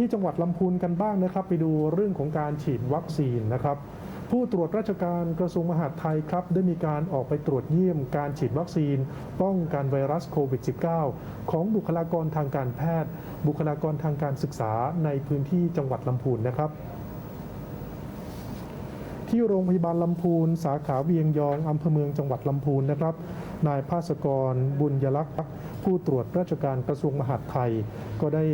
ที่จังหวัดลำพูนกันบ้างนะครับ ไปดูเรื่องของการฉีดวัคซีนนะครับ ผู้ตรวจราชการกระทรวงมหาดไทยครับ ได้มีการออกไปตรวจเยี่ยมการฉีดวัคซีน ป้องกันไวรัสโควิด -19 ของบุคลากรทางการแพทย์ บุคลากรทางการศึกษาในพื้นที่จังหวัดลำพูนนะครับ ที่โรงพยาบาลลำพูน สาขาเวียงยองอำเภอเมืองจังหวัดลำพูนนะครับ นายภาสกร บุญยลักษณ์ผู้ตรวจราชการกระทรวงมหาดไทย ก็ได้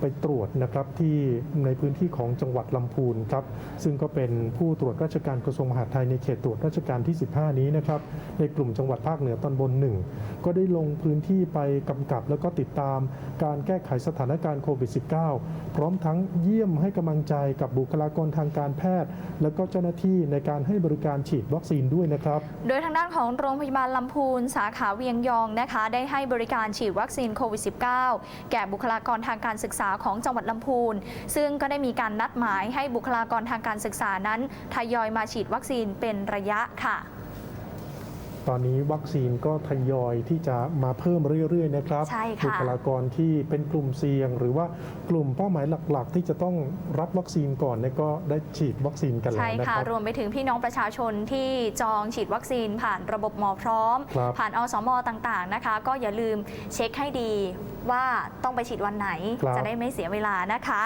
ไปตรวจนะครับที่ในพื้นที่ของจังหวัดลำพูนครับซึ่งก็เป็นผู้ตรวจราชการกระทรวงมหาดไทยในเขตตรวจราชการที่ 15 นี้นะครับในกลุ่มจังหวัดภาคเหนือตอนบนหนึ่งก็ได้ลงพื้นที่ไปกำกับแล้วก็ติดตามการแก้ไขสถานการณ์โควิด -19 พร้อมทั้งเยี่ยมให้กำลังใจกับบุคลากรทางการแพทย์ และก็เจ้าหน้าที่ในการให้บริการฉีดวัคซีนด้วยนะครับ โดยทางด้านของโรงพยาบาลลำพูน สาขาเวียงยองนะคะ ได้ให้บริการฉีดวัคซีนโควิด -19 แก่บุคลากรทางการศึกษาของจังหวัดลำพูน ซึ่งก็ได้มีการนัดหมายให้บุคลากรทางการศึกษานั้นทยอยมาฉีดวัคซีนเป็นระยะค่ะ ตอนนี้วัคซีนก็ทยอยที่จะมาเพิ่มเรื่อยๆนะครับใช่ค่ะบุคลากรที่เป็นกลุ่มเสี่ยง หรือว่ากลุ่มเป้าหมายหลักๆ ที่จะต้องรับวัคซีนก่อนเนี่ยก็ได้ฉีดวัคซีนกันแล้วใช่นะคค่ะรับรวมไปถึงพี่น้องประชาชนที่จองฉีดวัคซีนผ่านระบบหมอพร้อมครับผ่านอสมต่างๆนะคะ ก็อย่าลืมเช็คให้ดีว่าต้องไปฉีดวันไหนครับจะได้ไม่เสียเวลานะคะ